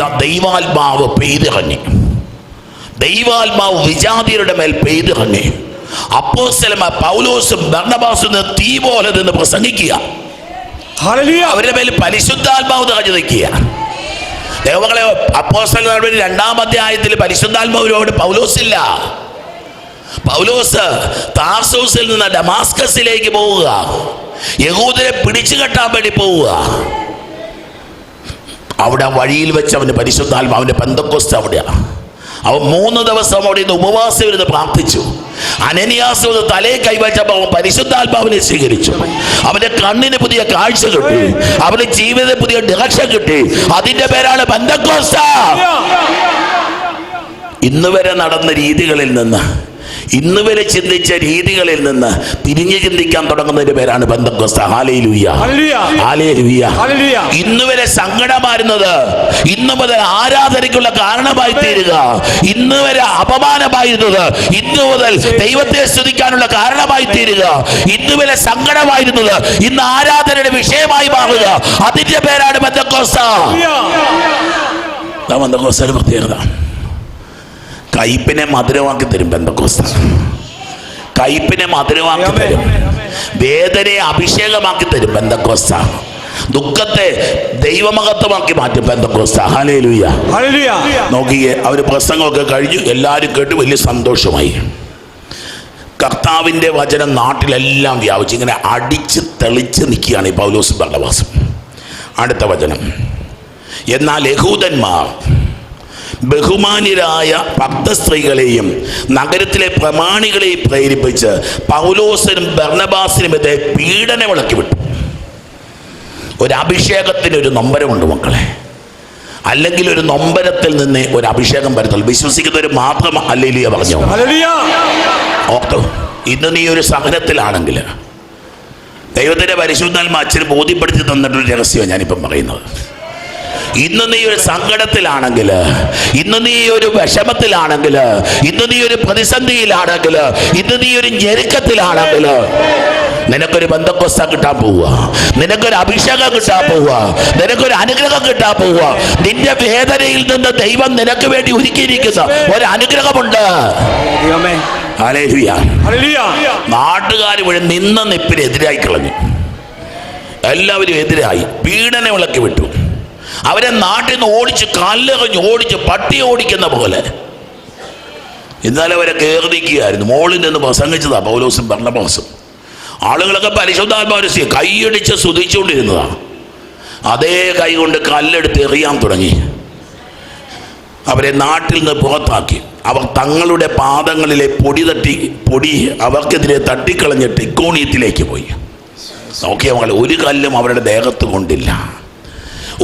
ഇതാ ദൈവാത്മാവ് പെയ്തിറങ്ങി ദൈവാത്മാവ് വിജാതിയുടെ മേൽ പെയ്തിറങ്ങി അപ്പോസ്തലമ പൗലോസും ഭർണബാസും തീ പോലെ നിന്ന് പ്രസംഗിക്കുക. അവരുടെ മേൽ പരിശുദ്ധാത്മാവ് നിറഞ്ഞു നിൽക്കുക. ദൈവങ്ങളെ അപ്പോസ്തല രണ്ടാം അധ്യായത്തിൽ പരിശുദ്ധാത്മാവിനോട് പൗലോസില്ല. പൗലോസ് താർസൂസിൽ നിന്ന് ഡമാസ്കസിലേക്ക് പോവുക. യഹൂദരെ പിടിച്ചു കെട്ടാൻ വേണ്ടി പോവുക. അവിടെ ആ വഴിയിൽ വെച്ച് അവന്റെ ബന്ധക്കോസ്റ്റ് അവിടെയാണ് അവൻ മൂന്ന് ദിവസം അവിടെ നിന്ന് ഉപവാസം ഇരുന്ന് പ്രാർത്ഥിച്ചു. അനനിയാസ് ഒന്ന് തലയെ കൈവച്ചപ്പോൾ അവൻ പരിശുദ്ധാത്മാവിനെ സ്വീകരിച്ചു. അവന്റെ കണ്ണിന് പുതിയ കാഴ്ച കിട്ടി. അവന്റെ ജീവിതത്തിൽ പുതിയ ഡയറക്ഷൻ കിട്ടി. അതിന്റെ പേരാണ് ബന്ധക്കോസ്റ്റ ഇന്നുവരെ നടന്ന രീതികളിൽ നിന്ന് ഇന്ന് വരെ ചിന്തിച്ച രീതികളിൽ നിന്ന് പിരിഞ്ഞു ചിന്തിക്കാൻ തുടങ്ങുന്നതിന്റെ പേരാണ് ഇന്ന് വരെ സങ്കടമായിരുന്നത് ഇന്ന് മുതൽ ആരാധനയ്ക്കുള്ള കാരണമായി തീരുക. ഇന്ന് വരെ അപമാനമായിരുന്നത് ഇന്ന് മുതൽ ദൈവത്തെ സ്തുതിക്കാനുള്ള കാരണമായി തീരുക. ഇന്ന് വരെ സങ്കടമായിരുന്നത് ഇന്ന് ആരാധനയുടെ വിഷയമായി മാറുക. അതിന്റെ പേരാണ് ബന്ധക്കോസ്ത. ബന്ധക്കോസ്തയുടെ പ്രത്യേകത. കയ്പിനെ മധുരമാക്കി തരും ബന്ധക്കോസ്ത. കയ്പിനെ മധുരമാക്കി തരും. വേദനയെ അഭിഷേകമാക്കി തരും ബന്ധക്കോസ്ത. ദുഃഖത്തെ ദൈവമഹത്വമാക്കി മാറ്റും നോക്കിയേ അവർ പ്രസംഗമൊക്കെ കഴിഞ്ഞു. എല്ലാവരും കേട്ട് വലിയ സന്തോഷമായി. കർത്താവിന്റെ വചനം നാട്ടിലെല്ലാം വ്യാപിച്ചു. ഇങ്ങനെ അടിച്ച് തെളിച്ച് നിൽക്കുകയാണ് ഈ പൗലോസ് ഭരണവാസം അടുത്ത വചനം. എന്നാൽ യഹൂദന്മാർ ബഹുമാന്യരായ ഭക്തസ്ത്രീകളെയും നഗരത്തിലെ പ്രമാണികളെയും പ്രേരിപ്പിച്ച് പൗലോസിനും ഇതേ പീഡന വിളക്കി വിട്ടു ഒരു അഭിഷേകത്തിന് ഒരു നൊമ്പരമുണ്ട് മക്കളെ. അല്ലെങ്കിൽ ഒരു നൊമ്പരത്തിൽ നിന്ന് ഒരു അഭിഷേകം വരുത്തുള്ളൂ. വിശ്വസിക്കുന്നവർ മാത്രം അല്ലേലിയ പറഞ്ഞു? ഓർത്തോ ഇന്ന് നീ ഒരു സഹനത്തിലാണെങ്കിൽ ദൈവത്തിന്റെ പരിശുദ്ധാത്മ അച്ഛന് ബോധ്യപ്പെടുത്തി തന്നിട്ടൊരു രഹസ്യമാണ് ഞാനിപ്പം പറയുന്നത്. ഇന്ന് നീ ഒരു സങ്കടത്തിലാണെങ്കിൽ ഇന്ന് നീ ഒരു വിഷമത്തിലാണെങ്കിൽ ഇന്ന് നീ ഒരു പ്രതിസന്ധിയിലാണെങ്കിൽ ഇന്ന് നീ ഒരു ഞെരുക്കത്തിലാണെങ്കിൽ നിനക്കൊരു ബന്ധക്കൊസ്ത കിട്ടാൻ പോവുക. നിനക്കൊരു അഭിഷേകം കിട്ടാൻ പോവുക. നിനക്കൊരു അനുഗ്രഹം കിട്ടാൻ പോവുക. നിന്റെ വേദനയിൽ നിന്ന് ദൈവം നിനക്ക് വേണ്ടി ഒരുക്കിയിരിക്കുന്ന ഒരു അനുഗ്രഹമുണ്ട്. നാട്ടുകാർ മുഴുവൻ നിന്ന നിപ്പിന് എതിരായി കളഞ്ഞു. എല്ലാവരും എതിരായി. പീഡന വിളക്കി വിട്ടു. അവരെ നാട്ടിൽ നിന്ന് ഓടിച്ച് കല്ലെറിഞ്ഞ് ഓടിച്ച് പട്ടി ഓടിക്കുന്ന പോലെ. ഇന്നലെ അവരെ കയറി നിൽക്കുകയായിരുന്നു മോളിൽ നിന്ന് പ്രസംഗിച്ചതാ പൗലോസും ഭരണബോസും ആളുകളൊക്കെ പരിശുദ്ധാത്മാവരസ്യ കൈയടിച്ച് സ്തുതിച്ചുകൊണ്ടിരുന്നതാണ്. അതേ കൈ കൊണ്ട് കല്ലെടുത്ത് എറിയാൻ തുടങ്ങി. അവരെ നാട്ടിൽ നിന്ന് പുറത്താക്കി. അവർ തങ്ങളുടെ പാദങ്ങളിലെ പൊടി തട്ടി പൊടി അവർക്കെതിരെ തട്ടിക്കളഞ്ഞിട്ട് ഇക്കോണിയത്തിലേക്ക് പോയി. നോക്കിയ മകളെ ഒരു കല്ലും അവരുടെ ദേഹത്ത് കൊണ്ടില്ല.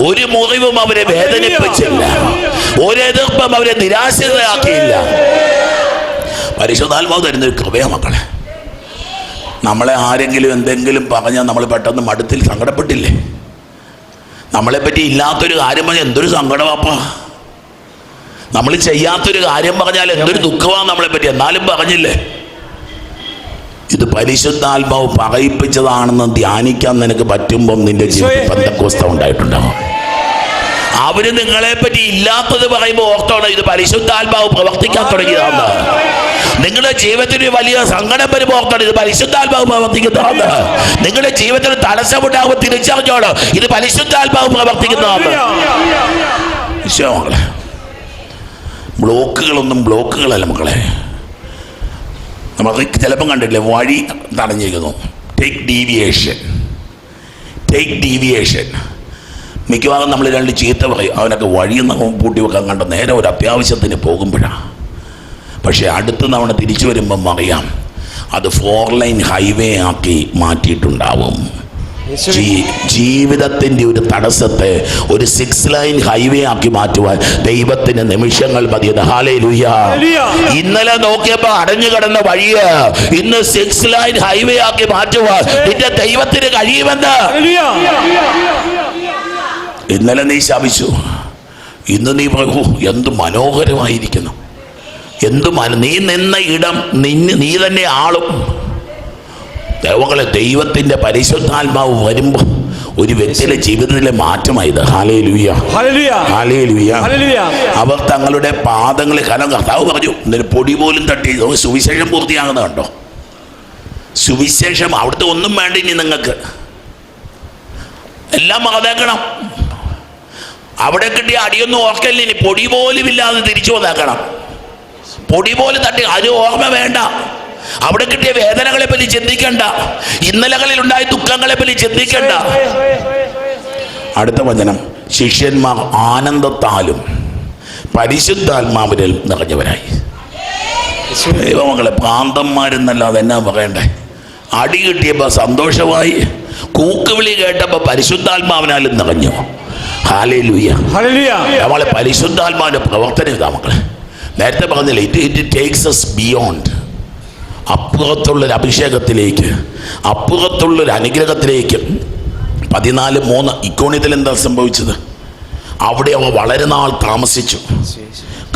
ഒരു മുറിവും അവരെ വേദനിപ്പിച്ചില്ല. ഒരു എതിർപ്പും അവരെ നിരാശരാക്കിയില്ല പരിശുദ്ധാത്മാവ് തരുന്ന ഒരു കൃപയാ മക്കളെ. നമ്മളെ ആരെങ്കിലും എന്തെങ്കിലും പറഞ്ഞാൽ നമ്മൾ പെട്ടെന്ന് മടുത്തിൽ സങ്കടപ്പെട്ടില്ലേ? നമ്മളെപ്പറ്റി ഇല്ലാത്തൊരു കാര്യം പറഞ്ഞാൽ എന്തൊരു സങ്കടമാപ്പാ നമ്മൾ ചെയ്യാത്തൊരു കാര്യം പറഞ്ഞാൽ എന്തൊരു ദുഃഖമാണ് നമ്മളെ പറ്റി. എന്നാലും പറഞ്ഞില്ലേ? ഇത് പരിശുദ്ധാത്മാവ് പറയിപ്പിച്ചതാണെന്ന് ധ്യാനിക്കാൻ നിനക്ക് പറ്റുമ്പോൾ നിന്റെ ജീവിതത്തിൽ പന്തക്കോസ്ത ഉണ്ടായിട്ടുണ്ടാവും അവർ നിങ്ങളെ പറ്റി ഇല്ലാത്തത് പറയുമ്പോൾ ഓർത്തോണം ഇത് പരിശുദ്ധാത്മാവ് പ്രവർത്തിക്കാൻ തുടങ്ങിയതാണ് നിങ്ങളുടെ ജീവിതത്തിന് വലിയ സങ്കടം വരുമ്പോൾ ഓർത്തോണം ഇത് പരിശുദ്ധാത്മാവ് പ്രവർത്തിക്കുന്നതാണ് നിങ്ങളുടെ ജീവിതത്തിൽ തടസ്സമുണ്ടാകുമ്പോൾ തിരിച്ചറിഞ്ഞോളൂ ഇത് പരിശുദ്ധാത്മാവ് പ്രവർത്തിക്കുന്നതാണ് മക്കളെ ബ്ലോക്കുകളൊന്നും ബ്ലോക്കുകളല്ല മക്കളെ. നമുക്ക് ചിലപ്പം കണ്ടിട്ടില്ലേ? വഴി തടഞ്ഞിരിക്കുന്നു. ടേക്ക് ഡീവിയേഷൻ ടേക്ക് ഡീവിയേഷൻ മിക്കവാറും നമ്മൾ രണ്ട് ചീത്ത പറയും. അവനൊക്കെ വഴിയെന്ന് പൂട്ടി വെക്കാൻ കണ്ട നേരെ ഒരു അത്യാവശ്യത്തിന് പോകുമ്പോഴാണ് പക്ഷേ അടുത്ത തവണ തിരിച്ചു വരുമ്പം അറിയാം അത് ഫോർ ലൈൻ ഹൈവേ ആക്കി മാറ്റിയിട്ടുണ്ടാവും. ജീവിതത്തിന്റെ ഒരു തടസ്സത്തെ ഒരു സിക്സ് ലൈൻ ഹൈവേ ആക്കി മാറ്റുവാൻ ദൈവത്തിന് നിമിഷങ്ങൾ മതിയത് ഹാലേ ഹല്ലേലൂയ. ഇന്നലെ നോക്കിയപ്പോ അടഞ്ഞു കിടന്ന വഴിയെ ഇന്ന് സിക്സ് ലൈൻ ഹൈവേ ആക്കി മാറ്റുവാൻ നിന്റെ ദൈവത്തിന് കഴിയുമെന്ന്. ഇന്നലെ നീ ശപിച്ചു. ഇന്ന് നീ പറയൂ എന്ത് മനോഹരമായിരിക്കുന്നു. എന്തു മന നീ നിന്ന ഇടം നിന്നെ നീ തന്നെ ആളും. ദൈവങ്ങളെ ദൈവത്തിന്റെ പരിശുദ്ധാത്മാവ് വരുമ്പോൾ ഒരു വ്യക്തിയുടെ ജീവിതത്തിലെ മാറ്റമായത്. ഹാലേ ഹാലേ അവർ തങ്ങളുടെ പാദങ്ങളിൽ കാരണം കർത്താവ് പറഞ്ഞു ഇതിന് പൊടി പോലും തട്ടി സുവിശേഷം പൂർത്തിയാകുന്ന കണ്ടോ? സുവിശേഷം അവിടുത്തെ ഒന്നും വേണ്ട ഇനി നിങ്ങൾക്ക്. എല്ലാം മകതേക്കണം അവിടെ കിട്ടിയ അടിയൊന്നും ഓർക്കല്ല ഇനി പൊടി പോലും ഇല്ലാതെ തിരിച്ചു വന്നേക്കണം. പൊടി പോലും തട്ടി അത് ഓർമ്മ വേണ്ട. അവിടെ കിട്ടിയ വേദനകളെ പറ്റി ചിന്തിക്കണ്ട. ഇന്നലകളിൽ ഉണ്ടായ ദുഃഖങ്ങളെ പറ്റി ചിന്തിക്കണ്ട. അടുത്ത വചനം. ശിഷ്യന്മാർ ആനന്ദത്താലും പരിശുദ്ധാത്മാവിലും നിറഞ്ഞവരായി. ദൈവമകളെ പ്രാന്തന്മാരെന്നല്ലാതെ എന്നാ പറയണ്ടേ? അടി കിട്ടിയപ്പോൾ സന്തോഷമായി. കൂക്കുവിളി കേട്ടപ്പോൾ പരിശുദ്ധാത്മാവിനാലും നിറഞ്ഞു. നമ്മളെ പരിശുദ്ധാത്മാവിന്റെ പ്രവർത്തനം ഇതാ മക്കളെ. നേരത്തെ പറഞ്ഞില്ല it it takes us beyond അപ്പുറത്തുള്ളൊരു അഭിഷേകത്തിലേക്ക് അപ്പുറത്തുള്ളൊരു അനുഗ്രഹത്തിലേക്ക്. പതിനാല് മൂന്ന് ഇക്കോണിത്തിൽ എന്താ സംഭവിച്ചത്? അവിടെ അവ വളരെ നാൾ താമസിച്ചു.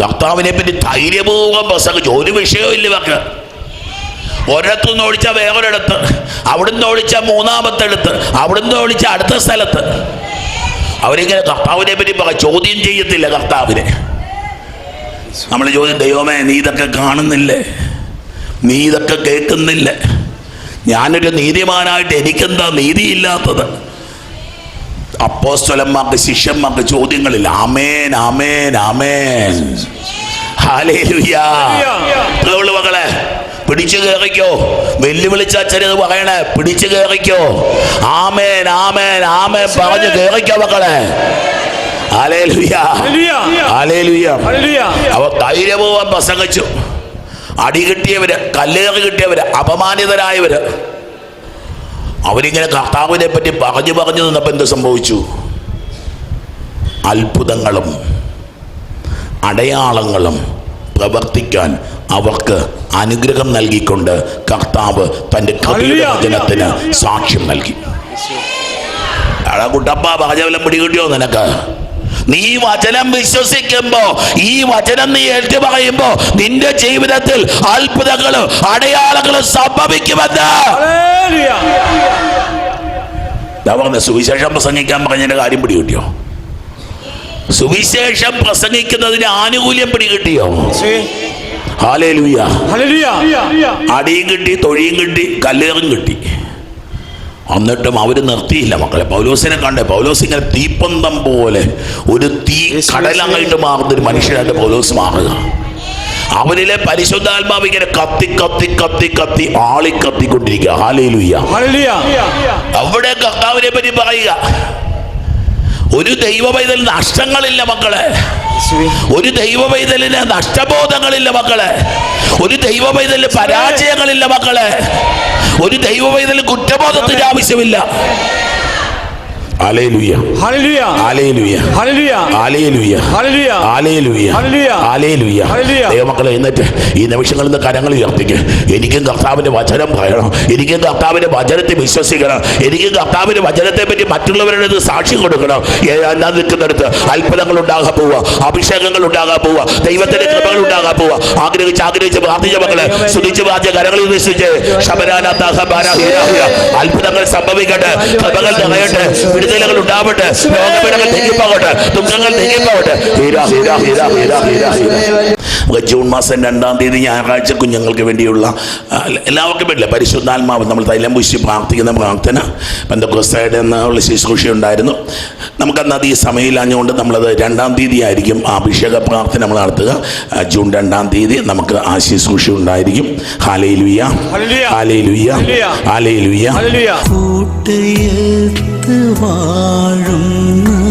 കർത്താവിനെ പറ്റി ധൈര്യപൂർവം പ്രസംഗിച്ചു. ഒരു വിഷയവും ഇല്ല ഇവർക്ക്. ഒരിടത്തുനിന്ന് ഓടിച്ച വേറൊരിടത്ത്. അവിടുന്ന് ഓടിച്ച മൂന്നാമത്തെ അടുത്ത്. അവിടുന്ന് ഓടിച്ച അടുത്ത സ്ഥലത്ത്. അവരിങ്ങനെ കർത്താവിനെ പറ്റി പറ ചോദ്യം ചെയ്യത്തില്ല കർത്താവിനെ. നമ്മൾ ചോദ്യം ദൈവമേ നീ ഇതൊക്കെ കാണുന്നില്ലേ? നീ ഇതൊക്കെ കേൾക്കുന്നില്ല. ഞാനൊരു നീതിമാനായിട്ട് എനിക്കെന്താ നീതിയില്ലാത്തത്? അപ്പോസ്തലന്മാർക്ക് ശിഷ്യന്മാർക്ക് ചോദ്യങ്ങളിൽ ആമേൻ ആമേൻ ആമേൻ. മകളെ പിടിച്ചു കയറിക്കോ. വെല്ലുവിളിച്ച അച്ഛനത് പറയണേ പിടിച്ചു കയറിക്കോ. ആമേൻ ആമേൻ ആമേൻ പറഞ്ഞു കയറിക്കോ മക്കളെ. അവ ധൈര്യപൂർവം പ്രസംഗിച്ചു. അടി കിട്ടിയവര് കല്ലേറ് കിട്ടിയവര് അപമാനിതരായവര്. അവരിങ്ങനെ കർത്താവിനെ പറ്റി പറഞ്ഞു പറഞ്ഞു നിന്നപ്പോൾ എന്ത് സംഭവിച്ചു? അത്ഭുതങ്ങളും അടയാളങ്ങളും പ്രവർത്തിക്കാൻ അവർക്ക് അനുഗ്രഹം നൽകിക്കൊണ്ട് കർത്താവ് തന്റെ കൃപയുടെ. സാക്ഷ്യം നൽകി. കുട്ടപ്പ പറഞ്ഞവലം പിടികിട്ടിയോ നിനക്ക്? നീ വചനം വിശ്വസിക്കുമ്പോ ഈ വചനം നീ ഏറ്റു പറയുമ്പോ നിന്റെ ജീവിതത്തിൽ അത്ഭുതങ്ങളും അടയാളങ്ങളും സംഭവിക്കുമെന്ന്. പറഞ്ഞ സുവിശേഷം പ്രസംഗിക്കാൻ പറഞ്ഞതിന്റെ കാര്യം പിടികിട്ടിയോ? സുവിശേഷം പ്രസംഗിക്കുന്നതിന് ആനുകൂല്യം പിടികിട്ടിയോ? അടിയും കിട്ടി തൊഴിയും കിട്ടി കല്ലേറും കിട്ടി. എന്നിട്ടും അവർ നിർത്തിയില്ല മക്കളെ. പൗലോസിനെ കണ്ടേ പൗലോസ് ഇങ്ങനെ തീപ്പന്തം പോലെ ഒരു തീ കടലങ്ങായിട്ട് മാറുന്ന ഒരു മനുഷ്യനായിട്ട് പൗലോസ് മാറുക. അവനിലെ പരിശുദ്ധാത്മാവ് ഇങ്ങനെ കത്തി കത്തി കത്തി കത്തി ആളി കത്തിക്കൊണ്ടിരിക്കുക അവിടെ കർത്താവിനെ പറ്റി പറയുക. ഒരു ദൈവ പൈതൽ നഷ്ടങ്ങളില്ല മക്കളെ. ഒരു ദൈവ പൈതലിന് നഷ്ടബോധങ്ങളില്ല മക്കളെ. ഒരു ദൈവ പൈതലിന് പരാജയങ്ങളില്ല മക്കളെ. ഒരു ദൈവ പൈതലിന് കുറ്റബോധത്തിന്റെ ആവശ്യമില്ല. ദൈവമക്കളെ എന്നിട്ട് ഈ നിമിഷങ്ങളിൽ നിന്ന് കരങ്ങൾ ഉയർത്തിക്ക് എനിക്കും കർത്താവിന്റെ വചനം പറയണം എനിക്കും കർത്താവിന്റെ വചനത്തെ വിശ്വസിക്കണം എനിക്കും കർത്താവിന്റെ വചനത്തെ പറ്റി മറ്റുള്ളവരുടെ സാക്ഷ്യം കൊടുക്കണം ഞാൻ നിൽക്കുന്നിടത്ത് അത്ഭുതങ്ങൾ ഉണ്ടാകാൻ പോവുക അഭിഷേകങ്ങൾ ഉണ്ടാകാൻ പോവുക ദൈവത്തിന്റെ കൃപകൾ ഉണ്ടാകാൻ പോവുക ആഗ്രഹിച്ച് ആഗ്രഹിച്ച് പ്രാർത്ഥിച്ച മക്കളെ സ്തുതിച്ച് പ്രാർത്ഥിച്ച കരങ്ങളിൽ വിശ്വസിച്ച് ശബരാനാഥാഹ അത്ഭുതങ്ങൾ സംഭവിക്കട്ടെ കൃപകൾ നിറയട്ടെ വിടുതലുകൾ ഉണ്ടാവട്ടെ രോഗപീഠങ്ങൾ നീങ്ങിപ്പോകട്ടെ ദുഃഖങ്ങൾ നീങ്ങിപ്പോകട്ടെ ഹീരാ ഹീരാ ഹീരാ ഹീരാ ഹീരാ ഹീരാ. നമുക്ക് ജൂൺ മാസം രണ്ടാം തീയതി ഞായറാഴ്ച കുഞ്ഞുങ്ങൾക്ക് വേണ്ടിയുള്ള എല്ലാവർക്കും വേണ്ടില്ല പരിശുദ്ധാത്മാവ് നമ്മൾ തൈലം പൂശി പ്രാർത്ഥിക്കുന്ന പ്രാർത്ഥന. പെന്തക്കോസ്തയുടെ എന്നുള്ള ശുശ്രൂഷ ഉണ്ടായിരുന്നു. നമുക്കന്ന് അത് ഈ സമയമില്ലാഞ്ഞുകൊണ്ട് നമ്മളത് രണ്ടാം തീയതി ആയിരിക്കും ആ അഭിഷേക പ്രാർത്ഥന നമ്മൾ നടത്തുക. ജൂൺ രണ്ടാം തീയതി നമുക്ക് ആ ശുശ്രൂഷ ഉണ്ടായിരിക്കും. ഹാലയിലുയ്യ. ഹാലയിലുയ്യ. ഹാലയിലുയ്യ ഹല്ലേലൂയ കൂട്ടയത്ത് വാഴുന്ന